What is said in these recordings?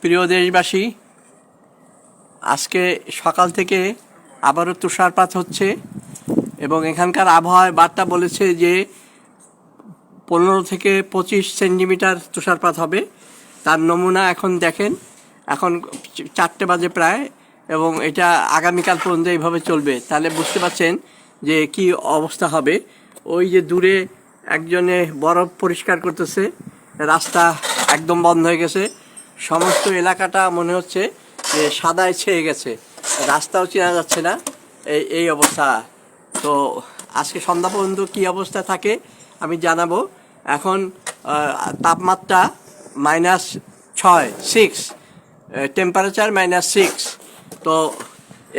প্রিয় দেশবাসী, আজকে সকাল থেকে আবারও তুষারপাত হচ্ছে এবং এখানকার আবহাওয়ায় বার্তা বলেছে যে পনেরো থেকে পঁচিশ সেন্টিমিটার তুষারপাত হবে। তার নমুনা এখন দেখেন, এখন চারটে বাজে প্রায় এবং এটা আগামীকাল পর্যন্ত এইভাবে চলবে। তাহলে বুঝতে পারছেন যে কি অবস্থা হবে। ওই যে দূরে একজনে বরফ পরিষ্কার করতেছে, রাস্তা একদম বন্ধ হয়ে গেছে। সমস্ত এলাকাটা মনে হচ্ছে যে সাদায় ছেয়ে গেছে। রাস্তাও চেনা যাচ্ছে না এই এই অবস্থা। তো আজকে সন্ধ্যা পর্যন্ত কী অবস্থা থাকে আমি জানাব। এখন তাপমাত্রা মাইনাস ছয় সিক্স টেম্পারেচার মাইনাস সিক্স তো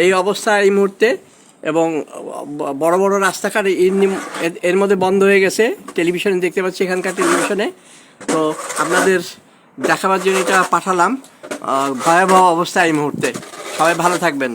এই অবস্থা এই মুহূর্তে এবং বড় বড় রাস্তাঘাট এর মধ্যে বন্ধ হয়ে গেছে। টেলিভিশনে দেখতে পাচ্ছি এখানকার টেলিভিশনে। তো আপনাদের দেখাবার জন্য এটা পাঠালাম ভয়াবহ অবস্থা এই মুহূর্তে। সবাই ভালো থাকবেন।